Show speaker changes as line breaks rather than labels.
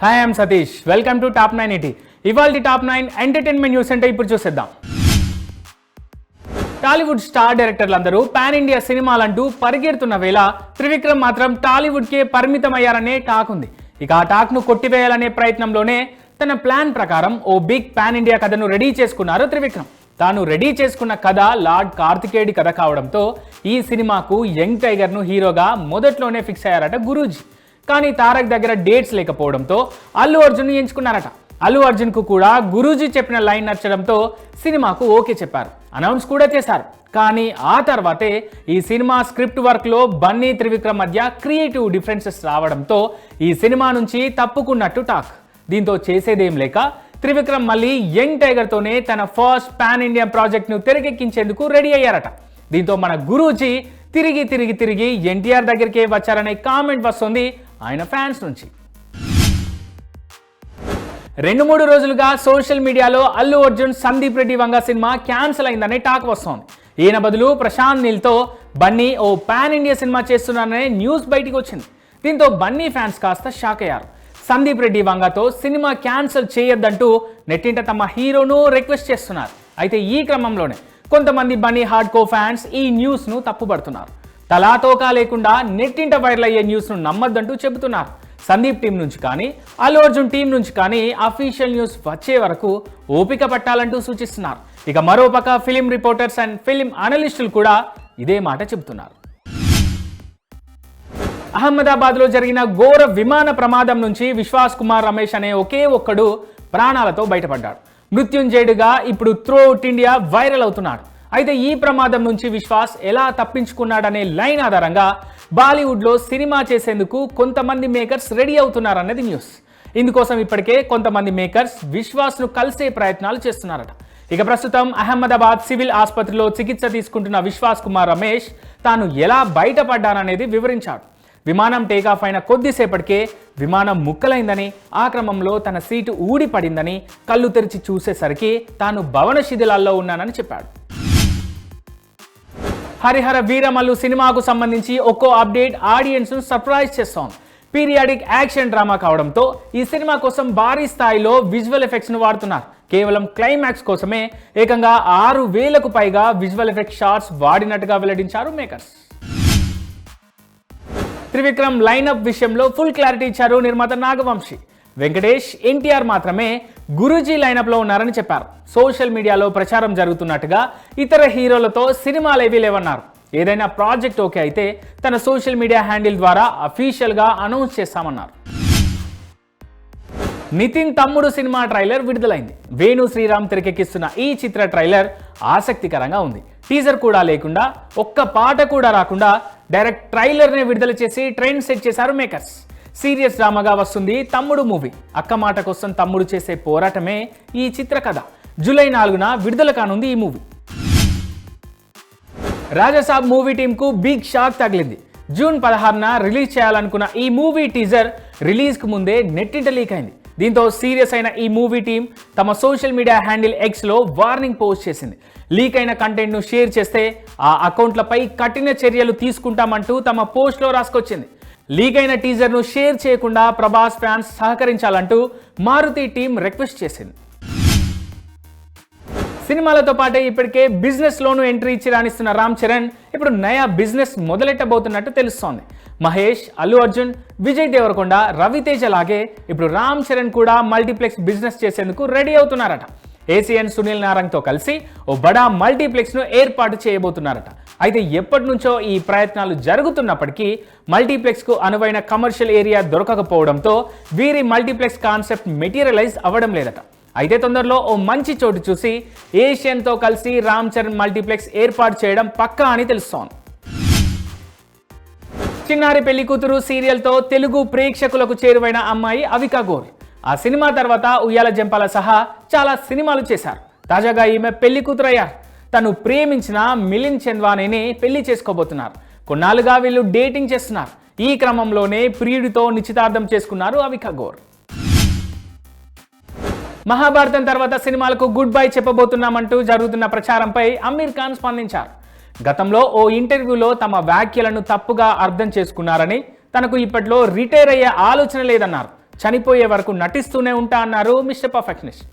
Hi I'm Satish welcome to top nine ET ఇవాళ top nine entertainment news అంటే ఇప్పుడు చూసేద్దాం. టాలీవుడ్ స్టార్ డైరెక్టర్లందరూ పాన్ ఇండియా సినిమాలంటూ పరిగెడుతున్న వేళ త్రివిక్రమ్ మాత్రం టాలీవుడ్కే పరిమితమయ్యారనే టాక్ ఉంది. ఇక ఆ టాక్ను కొట్టివేయాలనే ప్రయత్నంలోనే తన ప్లాన్ ప్రకారం ఓ బిగ్ పాన్ ఇండియా కథను రెడీ చేసుకున్నారు త్రివిక్రమ్. తాను రెడీ చేసుకున్న కథ లార్డ్ కార్తికేయుడి కథ కావడంతో ఈ సినిమాకు యంగ్ టైగర్ను హీరోగా మొదట్లోనే ఫిక్స్ అయ్యారట గురూజీ. కానీ తారక్ దగ్గర డేట్స్ లేకపోవడంతో అల్లు అర్జున్ ఎంచుకున్నారట. అల్లు అర్జున్కు కూడా గురూజీ చెప్పిన లైన్ నచ్చడంతో సినిమాకు ఓకే చెప్పారు. అనౌన్స్ కూడా చేశారు. కానీ ఆ తర్వాతే ఈ సినిమా స్క్రిప్ట్ వర్క్లో బన్నీ త్రివిక్రమ్ మధ్య క్రియేటివ్ డిఫరెన్సెస్ రావడంతో ఈ సినిమా నుంచి తప్పుకున్నట్టు టాక్. దీంతో చేసేదేం లేక త్రివిక్రమ్ మళ్ళీ యంగ్ టైగర్ తోనే తన ఫస్ట్ పాన్ ఇండియా ప్రాజెక్ట్ను తెరకెక్కించేందుకు రెడీ అయ్యారట. దీంతో మన గురూజీ తిరిగి తిరిగి తిరిగి ఎన్టీఆర్ దగ్గరికే వచ్చారనే కామెంట్ వస్తుంది ఆయన ఫ్యాన్స్ నుంచి. రెండు మూడు రోజులుగా సోషల్ మీడియాలో అల్లు అర్జున్ సందీప్ రెడ్డి వంగ సినిమా క్యాన్సిల్ అయిందనే టాక్ వస్తోంది. ఈయన బదులు ప్రశాంత్ నీల్తో బన్నీ ఓ పాన్ ఇండియా సినిమా చేస్తున్నారనే న్యూస్ బయటికి వచ్చింది. దీంతో బన్నీ ఫ్యాన్స్ కాస్త షాక్ అయ్యారు. సందీప్ రెడ్డి వంగతో సినిమా క్యాన్సిల్ చేయొద్దంటూ నెట్టింట తమ హీరోను రిక్వెస్ట్ చేస్తున్నారు. అయితే ఈ క్రమంలోనే కొంతమంది బన్నీ హార్డ్ కో ఫ్యాన్స్ ఈ న్యూస్ను తప్పుపడుతున్నారు తలాతోకా లేకుండా నెట్టింట వైరల్ అయ్యే న్యూస్ను నమ్మద్దంటూ చెబుతున్నారు. సందీప్ టీం నుంచి కానీ అల్లు అర్జున్ టీం నుంచి కానీ అఫీషియల్ న్యూస్ వచ్చే వరకు ఓపిక పట్టాలంటూ సూచిస్తున్నారు. ఇక మరోపక్క ఫిలిం రిపోర్టర్స్ అండ్ ఫిలిం అనలిస్టులు కూడా ఇదే మాట చెబుతున్నారు. అహ్మదాబాద్లో జరిగిన ఘోర విమాన ప్రమాదం నుంచి విశ్వాస్ కుమార్ రమేష్ అనే ఒకే ఒక్కడు ప్రాణాలతో బయటపడ్డాడు. మృత్యుంజయుడిగా ఇప్పుడు త్రూ అవుట్ ఇండియా వైరల్ అవుతున్నాడు. అయితే ఈ ప్రమాదం నుంచి విశ్వాస్ ఎలా తప్పించుకున్నాడనే లైన్ ఆధారంగా బాలీవుడ్లో సినిమా చేసేందుకు కొంతమంది మేకర్స్ రెడీ అవుతున్నారన్నది న్యూస్. ఇందుకోసం ఇప్పటికే కొంతమంది మేకర్స్ విశ్వాస్ను కలిసే ప్రయత్నాలు చేస్తున్నారట. ఇక ప్రస్తుతం అహ్మదాబాద్ సివిల్ ఆసుపత్రిలో చికిత్స తీసుకుంటున్న విశ్వాస్ కుమార్ రమేష్ తాను ఎలా బయటపడ్డాననేది వివరించాడు. విమానం టేకాఫ్ అయిన కొద్దిసేపటికే విమానం ముక్కలైందని ఆ క్రమంలో తన సీటు ఊడిపడిందని కళ్ళు తెరిచి చూసేసరికి తాను భవన శిథిలాల్లో ఉన్నానని చెప్పాడు. హరిహర వీరమల్లు సినిమాకు సంబంధించి ఒక్కో అప్డేట్ ఆడియన్స్ను సర్ప్రైజ్ చేస్తోంది. పీరియాడిక్ యాక్షన్ డ్రామా కావడంతో ఈ సినిమా కోసం భారీ స్థాయిలో విజువల్ ఎఫెక్ట్స్ను వాడుతున్నారు. కేవలం క్లైమాక్స్ కోసమే ఏకంగా ఆరు వేలకు పైగా విజువల్ ఎఫెక్ట్ షార్ట్స్ వాడినట్టుగా వెల్లడించారు మేకర్స్. త్రివిక్రమ్ లైనప్ విషయంలో ఫుల్ క్లారిటీ ఇచ్చారు నిర్మాత నాగవంశి. వెంకటేష్ ఎన్టీఆర్ మాత్రమే గురూజీ లైనప్లో ఉన్నారని చెప్పారు. సోషల్ మీడియాలో ప్రచారం జరుగుతున్నట్టుగా ఇతర హీరోలతో సినిమాలు ఏవీ లేవన్నారు. ఏదైనా ప్రాజెక్ట్ ఓకే అయితే తన సోషల్ మీడియా హ్యాండిల్ ద్వారా అఫీషియల్గా అనౌన్స్ చేస్తామన్నారు. నితిన్ తమ్ముడు సినిమా ట్రైలర్ విడుదలైంది. వేణు శ్రీరామ్ తెరకెక్కిస్తున్న ఈ చిత్ర ట్రైలర్ ఆసక్తికరంగా ఉంది. టీజర్ కూడా లేకుండా ఒక్క పాట కూడా రాకుండా డైరెక్ట్ ట్రైలర్నే విడుదల చేసి ట్రెండ్ సెట్ చేశారు మేకర్స్. సీరియస్ డ్రామాగా వస్తుంది తమ్ముడు మూవీ. అక్క మాట కోసం తమ్ముడు చేసే పోరాటమే ఈ చిత్ర కథ జూలై నాలుగున విడుదల కానుంది ఈ మూవీ. రాజసాబ్ మూవీ టీంకు బిగ్ షాక్ తగిలింది. జూన్ పదహారున రిలీజ్ చేయాలనుకున్న ఈ మూవీ టీజర్ రిలీజ్కు ముందే నెట్టింట లీక్ అయింది. దీంతో సీరియస్ అయిన ఈ మూవీ టీం తమ సోషల్ మీడియా హ్యాండిల్ ఎక్స్లో వార్నింగ్ పోస్ట్ చేసింది. లీక్ అయిన కంటెంట్ను షేర్ చేస్తే ఆ అకౌంట్లపై కఠిన చర్యలు తీసుకుంటామంటూ తమ పోస్ట్లో రాసుకొచ్చింది. లీక్ అయిన టీజర్ను షేర్ చేయకుండా ప్రభాస్ ఫ్యాన్స్ సహకరించాలంటూ మారుతి టీం రిక్వెస్ట్ చేసింది. సినిమాలతో పాటే ఇప్పటికే బిజినెస్ లోను ఎంట్రీ ఇచ్చి రాణిస్తున్న రామ్ చరణ్ ఇప్పుడు నయా బిజినెస్ మొదలెట్టబోతున్నట్టు తెలుస్తోంది. మహేష్ అల్లు అర్జున్ విజయ్ దేవరకొండ రవితేజ లాగే ఇప్పుడు రామ్ చరణ్ కూడా మల్టీప్లెక్స్ బిజినెస్ చేసేందుకు రెడీ అవుతున్నారట. ఏసీఎన్ సునీల్ నారంగ్తో కలిసి ఓ బడా మల్టీప్లెక్స్ను ఏర్పాటు చేయబోతున్నారట. అయితే ఎప్పటి నుంచో ఈ ప్రయత్నాలు జరుగుతున్నప్పటికీ మల్టీప్లెక్స్కు అనువైన కమర్షియల్ ఏరియా దొరకకపోవడంతో వీరి మల్టీప్లెక్స్ కాన్సెప్ట్ మెటీరియలైజ్ అవ్వడం లేదట. అయితే తొందరలో ఓ మంచి చోటు చూసి ఏషియన్తో కలిసి రామ్ చరణ్ మల్టీప్లెక్స్ ఏర్పాటు చేయడం పక్కా అని తెలుస్తోంది. చిన్నారి పెళ్ళి కూతురు సీరియల్తో తెలుగు ప్రేక్షకులకు చేరువైన అమ్మాయి అవికా గోర్. ఆ సినిమా తర్వాత ఉయ్యాల జంపాల సహా చాలా సినిమాలు చేశారు. తాజాగా ఈమె పెళ్ళి కూతురయ్యారు. తను ప్రేమించిన మిలిన్ చంద్వానేని పెళ్ళి చేసుకోబోతున్నారు. కొన్నాళ్ళుగా వీళ్ళు డేటింగ్ చేస్తున్నారు. ఈ క్రమంలోనే ప్రియుడితో నిశ్చితార్థం చేసుకున్నారు అవి గోర్. మహాభారతం తర్వాత సినిమాలకు గుడ్ బై చెప్పబోతున్నామంటూ జరుగుతున్న ప్రచారంపై అమీర్ ఖాన్ స్పందించారు. గతంలో ఓ ఇంటర్వ్యూలో తమ వ్యాఖ్యలను తప్పుగా అర్థం చేసుకున్నారని తనకు ఇప్పట్లో రిటైర్ అయ్యే ఆలోచన లేదన్నారు. చనిపోయే వరకు నటిస్తూనే ఉంటా అన్నారు మిస్టర్ పర్ఫెక్షనిస్ట్.